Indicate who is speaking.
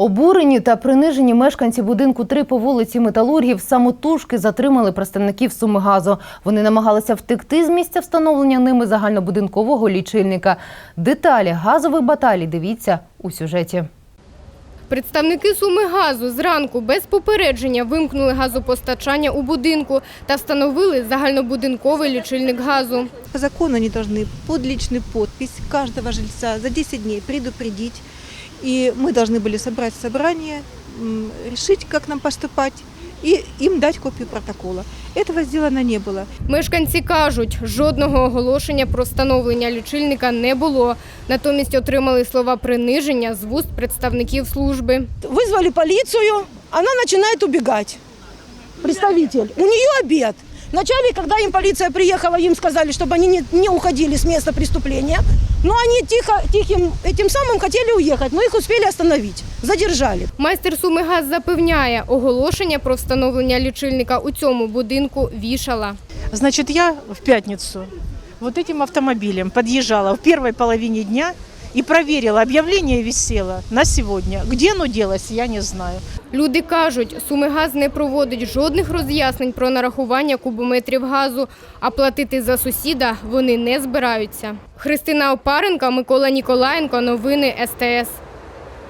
Speaker 1: Обурені та принижені мешканці будинку 3 по вулиці Металургів самотужки затримали представників Сумигазу. Вони намагалися втекти з місця встановлення ними загальнобудинкового лічильника. Деталі газових баталій дивіться у сюжеті.
Speaker 2: Представники Суми газу зранку без попередження вимкнули газопостачання у будинку та встановили загальнобудинковий лічильник газу.
Speaker 3: По закону они должны под личную подпись каждого жильца за 10 дней предупредить. И мы должны были собрать собрание, м, решить, как нам поступать, и им дать копию протокола. Этого сделано не было.
Speaker 2: Мешканці кажуть, жодного оголошення про встановлення лічильника не було. Натомість отримали слова приниження з вуст представників служби.
Speaker 4: Вызвали полицию, она начинает убегать. Представитель. У нее обед. Вначале, когда им полиция приехала, им сказали, чтобы они не, не уходили с места преступления. Но они тихо, тихим этим самым хотели уехать, но их успели остановить, задержали.
Speaker 2: Майстер Сумигаз запевняє, оголошення про встановлення лічильника у цьому будинку вішала.
Speaker 5: Значит, я в пятницу вот этим автомобилем подъезжала в первой половине дня и проверила, объявление висело на сегодня. Где оно делось, я не знаю.
Speaker 2: Люди кажуть, Сумигаз не проводить жодних роз'яснень про нарахування кубометрів газу, а платити за сусіда вони не збираються. Христина Опаренка, Микола Ніколаєнко. Новини СТС.